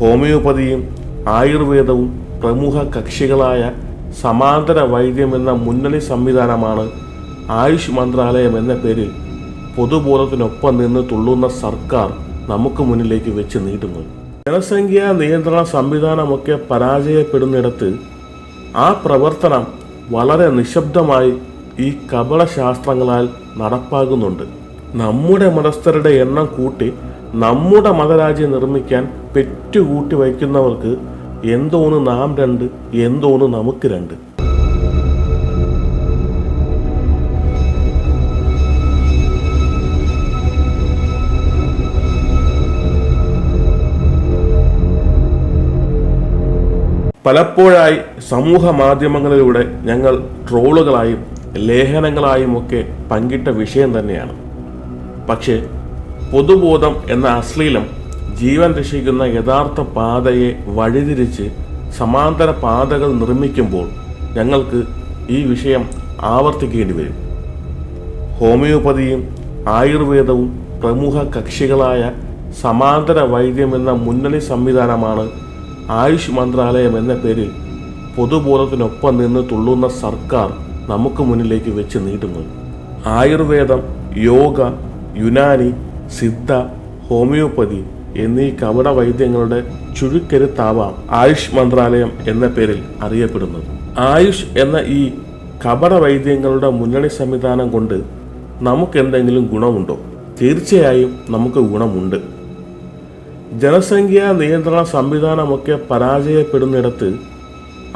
ഹോമിയോപ്പതിയും ആയുർവേദവും പ്രമുഖ കക്ഷികളായ സമാന്തര വൈദ്യം എന്ന മുന്നണി സംവിധാനമാണ് ആയുഷ് മന്ത്രാലയം എന്ന പേരിൽ പൊതുബോധത്തിനൊപ്പം നിന്ന് തുള്ളുന്ന സർക്കാർ നമുക്ക് മുന്നിലേക്ക് വെച്ച് നീട്ടുന്നത് ജനസംഖ്യാ നിയന്ത്രണ സംവിധാനമൊക്കെ പരാജയപ്പെടുന്നിടത്ത് ആ പ്രവർത്തനം വളരെ നിശബ്ദമായി ഈ കപടശാസ്ത്രങ്ങളാൽ നടപ്പാകുന്നുണ്ട്. നമ്മുടെ മതസ്ഥരുടെ എണ്ണം കൂട്ടി നമ്മുടെ മതരാജ്യം നിർമ്മിക്കാൻ പെറ്റുകൂട്ടി വയ്ക്കുന്നവർക്ക് എന്തോന്ന് നാം രണ്ട് എന്തോന്ന് നമുക്ക് രണ്ട്. പലപ്പോഴായി സമൂഹ മാധ്യമങ്ങളിലൂടെ ഞങ്ങൾ ട്രോളുകളായും ലേഖനങ്ങളായും ഒക്കെ പങ്കിട്ട വിഷയം തന്നെയാണ്. പക്ഷേ പൊതുബോധം എന്ന അശ്ലീലം ജീവൻ രക്ഷിക്കുന്ന യഥാർത്ഥ പാതയെ വഴിതിരിച്ച് സമാന്തര പാതകൾ നിർമ്മിക്കുമ്പോൾ ഞങ്ങൾക്ക് ഈ വിഷയം ആവർത്തിക്കേണ്ടി വരും. ഹോമിയോപ്പതിയും ആയുർവേദവും പ്രമുഖ കക്ഷികളായ സമാന്തര വൈദ്യം എന്ന മുന്നണി സംവിധാനമാണ് ആയുഷ് മന്ത്രാലയം എന്ന പേരിൽ പൊതുബോധത്തിനൊപ്പം നിന്ന് തുള്ളുന്ന സർക്കാർ നമുക്ക് മുന്നിലേക്ക് വെച്ച് നീട്ടുന്നത്. ആയുർവേദം യോഗ യുനാനി സിദ്ധ ഹോമിയോപ്പതി എന്നീ കപട വൈദ്യങ്ങളുടെ ചുരുക്കരുത്താവാം ആയുഷ് മന്ത്രാലയം എന്ന പേരിൽ അറിയപ്പെടുന്നത്. ആയുഷ് എന്ന ഈ കപട വൈദ്യങ്ങളുടെ മുന്നണി സംവിധാനം കൊണ്ട് നമുക്കെന്തെങ്കിലും ഗുണമുണ്ടോ? തീർച്ചയായും നമുക്ക് ഗുണമുണ്ട്. ജനസംഖ്യാ നിയന്ത്രണ സംവിധാനമൊക്കെ പരാജയപ്പെടുന്നിടത്ത്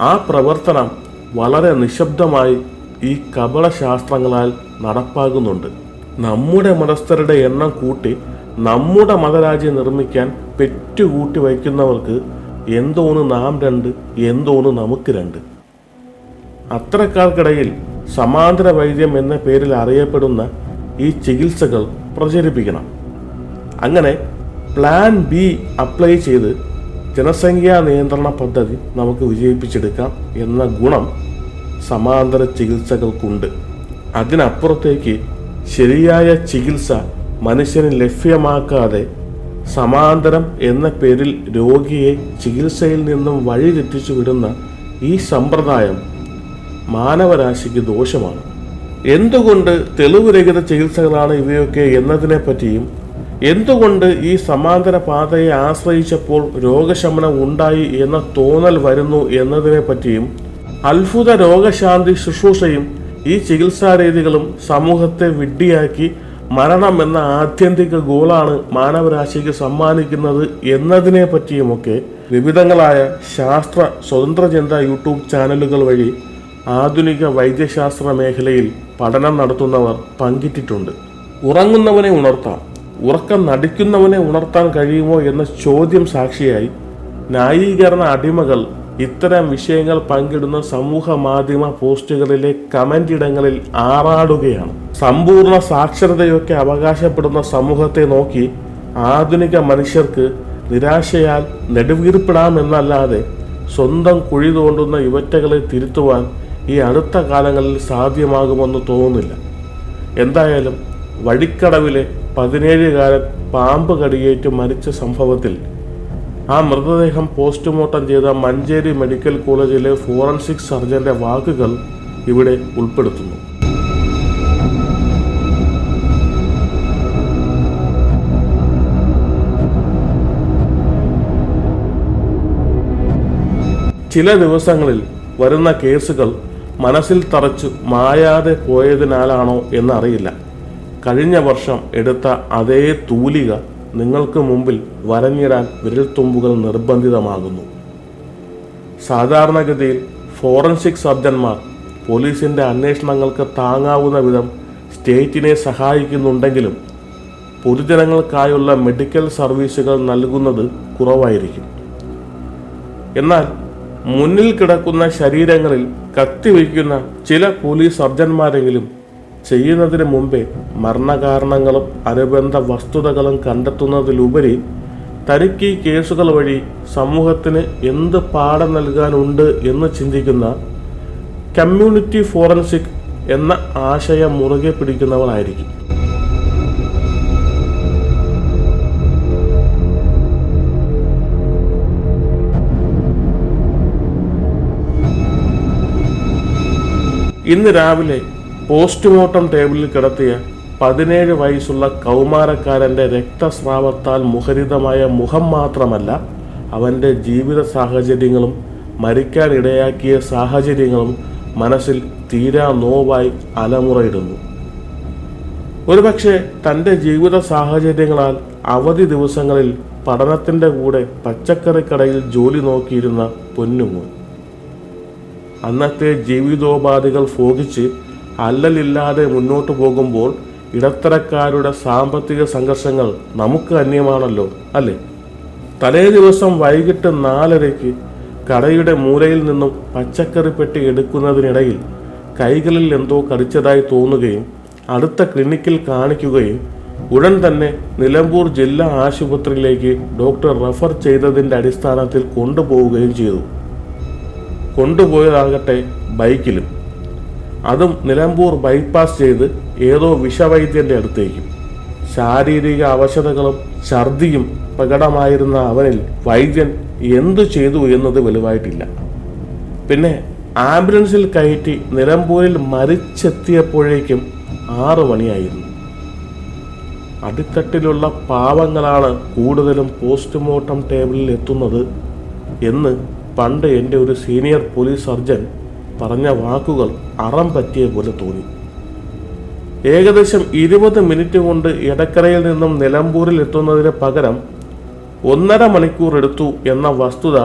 ആ പ്രവർത്തനം വളരെ നിശബ്ദമായി ഈ കപടശാസ്ത്രങ്ങളാൽ നടപ്പാകുന്നുണ്ട്. നമ്മുടെ മതസ്ഥരുടെ എണ്ണം കൂട്ടി നമ്മുടെ മതരാജ്യം നിർമ്മിക്കാൻ പെറ്റുകൂട്ടി വയ്ക്കുന്നവർക്ക് എന്തോന്ന് നാം രണ്ട് എന്തോന്ന് നമുക്ക് രണ്ട്. അത്തരക്കാർക്കിടയിൽ സമാന്തര വൈദ്യം എന്ന പേരിൽ അറിയപ്പെടുന്ന ഈ ചികിത്സകൾ പ്രചരിപ്പിക്കണം. അങ്ങനെ പ്ലാൻ ബി അപ്ലൈ ചെയ്ത് ജനസംഖ്യാ നിയന്ത്രണ പദ്ധതി നമുക്ക് വിജയിപ്പിച്ചെടുക്കാം എന്ന ഗുണം സമാന്തര ചികിത്സകൾക്കുണ്ട്. അതിനപ്പുറത്തേക്ക് ശരിയായ ചികിത്സ മനുഷ്യന് ലഭ്യമാക്കാതെ സമാന്തരം എന്ന പേരിൽ രോഗിയെ ചികിത്സയിൽ നിന്നും വഴിതെറ്റിച്ചു വിടുന്ന ഈ സമ്പ്രദായം മാനവരാശിക്ക് ദോഷമാണ്. എന്തുകൊണ്ട് തെളിവുരഹിത ചികിത്സകളാണ് ഇവയൊക്കെ എന്നതിനെ പറ്റിയും എന്തുകൊണ്ട് ഈ സമാന്തര പാതയെ ആശ്രയിച്ചപ്പോൾ രോഗശമനം ഉണ്ടായി എന്ന തോന്നൽ വരുന്നു എന്നതിനെ പറ്റിയും അത്ഭുത രോഗശാന്തി ശുശ്രൂഷയും ഈ ചികിത്സാ രീതികളും സമൂഹത്തെ വിഡ്ഢിയാക്കി മരണം എന്ന ആത്യന്തിക ഗോളാണ് മാനവരാശിക്ക് സമ്മാനിക്കുന്നത് എന്നതിനെ പറ്റിയുമൊക്കെ വിവിധങ്ങളായ ശാസ്ത്ര സ്വതന്ത്ര ചിന്ത യൂട്യൂബ് ചാനലുകൾ വഴി ആധുനിക വൈദ്യശാസ്ത്ര മേഖലയിൽ പഠനം നടത്തുന്നവർ പങ്കിട്ടിട്ടുണ്ട്. ഉറങ്ങുന്നവനെ ഉണർത്താം. ഉറക്കം നടിക്കുന്നവനെ ഉണർത്താൻ കഴിയുമോ എന്ന ചോദ്യം സാക്ഷിയായി ന്യായീകരണ അടിമകൾ ഇത്തരം വിഷയങ്ങൾ പങ്കിടുന്ന സമൂഹ മാധ്യമ പോസ്റ്റുകളിലെ കമന്റ് ഇടങ്ങളിൽ ആറാടുകയാണ്. സമ്പൂർണ സാക്ഷരതയൊക്കെ അവകാശപ്പെടുന്ന സമൂഹത്തെ നോക്കി ആധുനിക മനുഷ്യർക്ക് നിരാശയാൽ നെടുവീർപ്പിടാമെന്നല്ലാതെ സ്വന്തം കുഴി തോണ്ടുന്ന ഇവറ്റകളെ തിരുത്തുവാൻ ഈ അടുത്ത കാലങ്ങളിൽ സാധ്യമാകുമെന്ന് തോന്നുന്നില്ല. എന്തായാലും വഴിക്കടവിലെ പതിനേഴുകാരൻ പാമ്പ് കടിയേറ്റ് മരിച്ച സംഭവത്തിൽ ആ മൃതദേഹം പോസ്റ്റ്മോർട്ടം ചെയ്ത മഞ്ചേരി മെഡിക്കൽ കോളേജിലെ ഫോറൻസിക് സർജന്റെ വാക്കുകൾ ഇവിടെ ഉൾപ്പെടുത്തുന്നു. ചില ദിവസങ്ങളിൽ വരുന്ന കേസുകൾ മനസ്സിൽ തറച്ചു മായാതെ പോയതിനാലാണോ എന്നറിയില്ല. കഴിഞ്ഞ വർഷം എടുത്ത അതേ തൂലിക നിങ്ങൾക്ക് മുമ്പിൽ വരഞ്ഞിടാൻ വിരൽത്തുമ്പുകൾ നിർബന്ധിതമാകുന്നു. സാധാരണഗതിയിൽ ഫോറൻസിക് സർജന്മാർ പോലീസിന്റെ അന്വേഷണങ്ങൾക്ക് താങ്ങാവുന്ന വിധം സ്റ്റേറ്റിനെ സഹായിക്കുന്നുണ്ടെങ്കിലും പൊതുജനങ്ങൾക്കായുള്ള മെഡിക്കൽ സർവീസുകൾ നൽകുന്നത് കുറവായിരിക്കും. എന്നാൽ മുന്നിൽ കിടക്കുന്ന ശരീരങ്ങളിൽ കത്തിവയ്ക്കുന്ന ചില പോലീസ് സർജന്മാരെങ്കിലും ചെയ്യുന്നതിന് മുമ്പേ മരണകാരണങ്ങളും അനുബന്ധ വസ്തുതകളും കണ്ടെത്തുന്നതിലുപരി തനിക്ക് ഈ കേസുകൾ വഴി സമൂഹത്തിന് എന്ത് പാഠം നൽകാനുണ്ട് എന്ന് ചിന്തിക്കുന്ന കമ്മ്യൂണിറ്റി ഫോറൻസിക് എന്ന ആശയം മുറുകെ പിടിക്കുന്നവളായിരിക്കും. ഇന്ന് രാവിലെ പോസ്റ്റ്മോർട്ടം ടേബിളിൽ കിടത്തിയ പതിനേഴ് വയസ്സുള്ള കൗമാരക്കാരന്റെ രക്തസ്രാവത്താൽ മുഖരിതമായ മുഖം മാത്രമല്ല അവന്റെ ജീവിത സാഹചര്യങ്ങളും മരിക്കാൻ ഇടയാക്കിയ സാഹചര്യങ്ങളും മനസ്സിൽ തീരാ നോവായി അലമുറയിടുന്നു. ഒരുപക്ഷെ തന്റെ ജീവിത സാഹചര്യങ്ങളാൽ അവധി ദിവസങ്ങളിൽ പഠനത്തിന്റെ കൂടെ പച്ചക്കറിക്കടയിൽ ജോലി നോക്കിയിരുന്ന പൊന്നുമോൻ. അന്നത്തെ ജീവിതോപാധികൾ ഭോഗിച്ച് അല്ലലില്ലാതെ മുന്നോട്ട് പോകുമ്പോൾ ഇടത്തരക്കാരുടെ സാമ്പത്തിക സംഘർഷങ്ങൾ നമുക്ക് അന്യമാണല്ലോ അല്ലേ? തലേ ദിവസം വൈകിട്ട് നാലരയ്ക്ക് കടയുടെ മൂലയിൽ നിന്നും പച്ചക്കറി പെട്ടി എടുക്കുന്നതിനിടയിൽ കൈകളിൽ എന്തോ കടിച്ചതായി തോന്നുകയും അടുത്ത ക്ലിനിക്കിൽ കാണിക്കുകയും ഉടൻ തന്നെ നിലമ്പൂർ ജില്ലാ ആശുപത്രിയിലേക്ക് ഡോക്ടർ റഫർ ചെയ്തതിന്റെ അടിസ്ഥാനത്തിൽ കൊണ്ടുപോവുകയും ചെയ്തു. കൊണ്ടുപോയതാകട്ടെ ബൈക്കിലും. അതും നിലമ്പൂർ ബൈപ്പാസ് ചെയ്ത് ഏതോ വിഷവൈദ്യന്റെ അടുത്തേക്കും. ശാരീരിക അവശതകളും ഛർദിയും പ്രകടമായിരുന്ന അവനിൽ വൈദ്യൻ എന്തു ചെയ്തു എന്നത് വെളിവായിട്ടില്ല പിന്നെ ആംബുലൻസിൽ കയറ്റി നിലമ്പൂരിൽ മരിച്ചെത്തിയപ്പോഴേക്കും ആറു മണിയായിരുന്നു. അടിത്തട്ടിലുള്ള പാവങ്ങളാണ് കൂടുതലും പോസ്റ്റ്മോർട്ടം ടേബിളിൽ എത്തുന്നത് എന്ന് പണ്ട് എന്റെ ഒരു സീനിയർ പോലീസ് സർജൻ പറഞ്ഞ വാക്കുകൾ അറം പറ്റിയ പോലെ തോന്നി. ഏകദേശം ഇരുപത് മിനിറ്റ് കൊണ്ട് ഇടക്കരയിൽ നിന്നും നിലമ്പൂരിൽ എത്തുന്നതിന് പകരം ഒന്നര മണിക്കൂർ എടുത്തു എന്ന വസ്തുത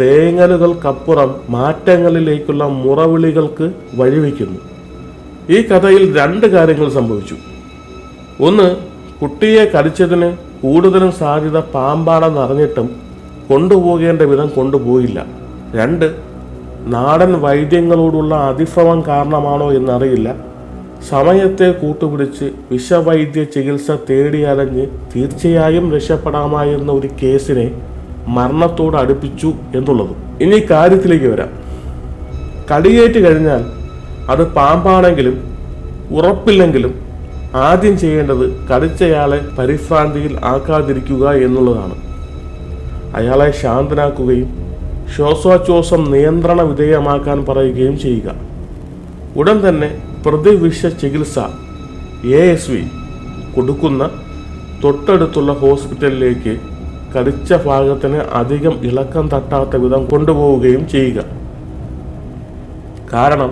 തേങ്ങലുകൾക്കപ്പുറം മാറ്റങ്ങളിലേക്കുള്ള മുറവിളികൾക്ക് വഴിവെക്കുന്നു. ഈ കഥയിൽ രണ്ട് കാര്യങ്ങൾ സംഭവിച്ചു. ഒന്ന് കുട്ടിയെ കടിച്ചതിന് കൂടുതലും സാധ്യത പാമ്പാണെന്ന് അറിഞ്ഞിട്ടും കൊണ്ടുപോകേണ്ട വിധം കൊണ്ടുപോയില്ല. രണ്ട് നാടൻ വൈദ്യങ്ങളോടുള്ള അതിഭ്രമം കാരണമാണോ എന്നറിയില്ല. സമയത്തെ കൂട്ടുപിടിച്ച് വിഷവൈദ്യ ചികിത്സ തേടിയലഞ്ഞ് തീർച്ചയായും രക്ഷപ്പെടാമായിരുന്ന ഒരു കേസിനെ മരണത്തോട് അടുപ്പിച്ചു എന്നുള്ളത്. ഇനി കാര്യത്തിലേക്ക് വരാം. കടിയേറ്റ് കഴിഞ്ഞാൽ അത് പാമ്പാണെങ്കിലും ഉറപ്പില്ലെങ്കിലും ആദ്യം ചെയ്യേണ്ടത് കടിച്ചയാളെ പരിഭ്രാന്തിയിൽ ആക്കാതിരിക്കുക എന്നുള്ളതാണ്. അയാളെ ശാന്തനാക്കുകയും ശ്വാസോച്ഛ്വാസം നിയന്ത്രണ വിധേയമാക്കാൻ പറയുകയും ചെയ്യുക. ഉടൻ തന്നെ പ്രതിവിഷ ചികിത്സ എ എസ് വി കൊടുക്കുന്ന തൊട്ടടുത്തുള്ള ഹോസ്പിറ്റലിലേക്ക് കടിച്ച ഭാഗത്തിന് അധികം ഇളക്കം തട്ടാത്ത വിധം കൊണ്ടുപോവുകയും ചെയ്യുക. കാരണം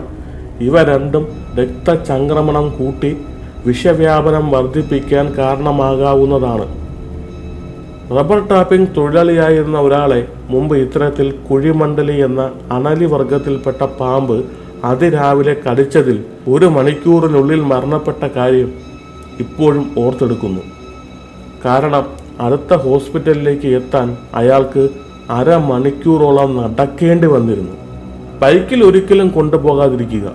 ഇവ രണ്ടും രക്തചംക്രമണം കൂട്ടി വിഷവ്യാപനം വർദ്ധിപ്പിക്കാൻ കാരണമാകാവുന്നതാണ്. റബ്ബർ ടാപ്പിംഗ് തൊഴിലാളിയായിരുന്ന ഒരാളെ മുമ്പ് ഇത്തരത്തിൽ കുഴിമണ്ഡലി എന്ന അണലി വർഗത്തിൽപ്പെട്ട പാമ്പ് അതിരാവിലെ കടിച്ചതിൽ ഒരു മണിക്കൂറിനുള്ളിൽ മരണപ്പെട്ട കാര്യം ഇപ്പോഴും ഓർത്തെടുക്കുന്നു. കാരണം അടുത്ത ഹോസ്പിറ്റലിലേക്ക് എത്താൻ അയാൾക്ക് അരമണിക്കൂറോളം നടക്കേണ്ടി വന്നിരുന്നു. ബൈക്കിൽ ഒരിക്കലും കൊണ്ടുപോകാതിരിക്കുക.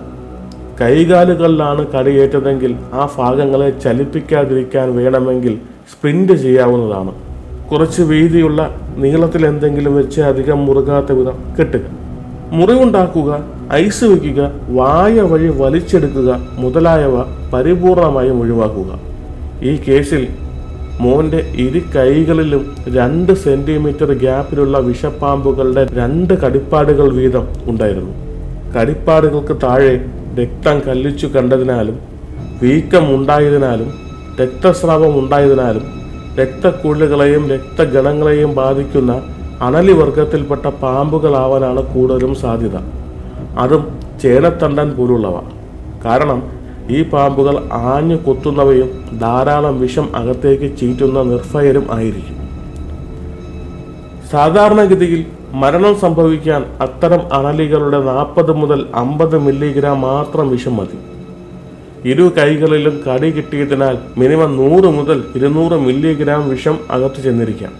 കൈകാലുകളിലാണ് കടിയേറ്റതെങ്കിൽ ആ ഭാഗങ്ങളെ ചലിപ്പിക്കാതിരിക്കാൻ വേണമെങ്കിൽ സ്പ്രിന്റ് ചെയ്യാവുന്നതാണ്. കുറച്ച് വീതിയുള്ള നീളത്തിൽ എന്തെങ്കിലും വെച്ച് അധികം മുറുകാത്ത വിധം കെട്ടുക. മുറിവുണ്ടാക്കുക ഐസ് വയ്ക്കുക വായ വഴി വലിച്ചെടുക്കുക മുതലായവ പരിപൂർണമായും ഒഴിവാക്കുക. ഈ കേസിൽ മോന്റെ ഇരു കൈകളിലും രണ്ട് സെന്റിമീറ്റർ ഗ്യാപ്പിലുള്ള വിഷപ്പാമ്പുകളുടെ രണ്ട് കടിപ്പാടുകൾ വീതം ഉണ്ടായിരുന്നു. കടിപ്പാടുകൾക്ക് താഴെ രക്തം കല്ലിച്ചു കണ്ടതിനാലും വീക്കം ഉണ്ടായതിനാലും രക്തസ്രാവം ഉണ്ടായതിനാലും രക്തക്കുഴലുകളെയും രക്തഗണങ്ങളെയും ബാധിക്കുന്ന അണലി വർഗത്തിൽപ്പെട്ട പാമ്പുകളാവാനാണ് കൂടുതലും സാധ്യത. അതും ചേനത്തണ്ടൻ പോലുള്ളവ. കാരണം ഈ പാമ്പുകൾ ആഞ്ഞു കൊത്തുന്നവയും ധാരാളം വിഷം അകത്തേക്ക് ചീറ്റുന്ന നിർഭയരും ആയിരിക്കും. സാധാരണഗതിയിൽ മരണം സംഭവിക്കാൻ അത്തരം അണലികളുടെ നാൽപ്പത് മുതൽ അമ്പത് മില്ലിഗ്രാം മാത്രം വിഷം മതി. ഇരു കൈകളിലും കടി കിട്ടിയതിനാൽ മിനിമം നൂറ് മുതൽ ഇരുന്നൂറ് മില്ലിഗ്രാം വിഷം അകത്തു ചെന്നിരിക്കാം.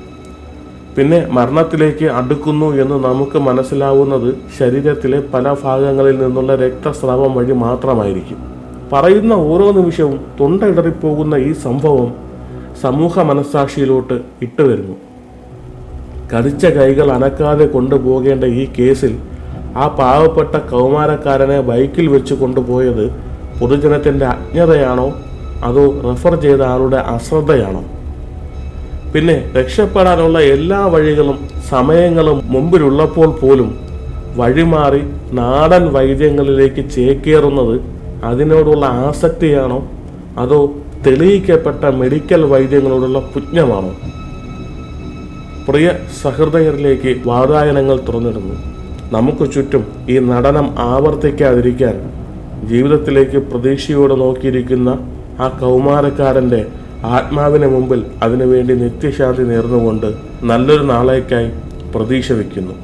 പിന്നെ മരണത്തിലേക്ക് അടുക്കുന്നു എന്ന് നമുക്ക് മനസ്സിലാവുന്നത് ശരീരത്തിലെ പല ഭാഗങ്ങളിൽ നിന്നുള്ള രക്തസ്രാവം വഴി മാത്രമായിരിക്കും. പറയുന്ന ഓരോ നിമിഷവും തൊണ്ട ഇടറിപ്പോകുന്ന ഈ സംഭവം സമൂഹ മനസ്സാക്ഷിയിലോട്ട് ഇട്ടുവരുന്നു കടിച്ച കൈകൾ അനക്കാതെ കൊണ്ടുപോകേണ്ട ഈ കേസിൽ ആ പാവപ്പെട്ട കൗമാരക്കാരനെ ബൈക്കിൽ വെച്ച് കൊണ്ടുപോയത് പൊതുജനത്തിന്റെ അജ്ഞതയാണോ? അതോ റെഫർ ചെയ്ത ആളുടെ അശ്രദ്ധയാണോ? പിന്നെ രക്ഷപ്പെടാനുള്ള എല്ലാ വഴികളും സമയങ്ങളും മുമ്പിലുള്ളപ്പോൾ പോലും വഴിമാറി നാടൻ വൈദ്യങ്ങളിലേക്ക് ചേക്കേറുന്നത് അതിനോടുള്ള ആസക്തിയാണോ? അതോ തെളിയിക്കപ്പെട്ട മെഡിക്കൽ വൈദ്യങ്ങളോടുള്ള പുജ്ഞമാണോ? പ്രിയ സഹൃദയരിലേക്ക് വാതായനങ്ങൾ തുറന്നിടുന്നു. നമുക്ക് ചുറ്റും ഈ നടനം ആവർത്തിക്കാതിരിക്കാൻ ജീവിതത്തിലേക്ക് പ്രതീക്ഷയോടെ നോക്കിയിരിക്കുന്ന ആ കൗമാരക്കാരന്റെ ആത്മാവിന് മുമ്പിൽ അതിനുവേണ്ടി നിത്യശാന്തി നേർന്നുകൊണ്ട് നല്ലൊരു നാളേക്കായി പ്രതീക്ഷ വയ്ക്കുന്നു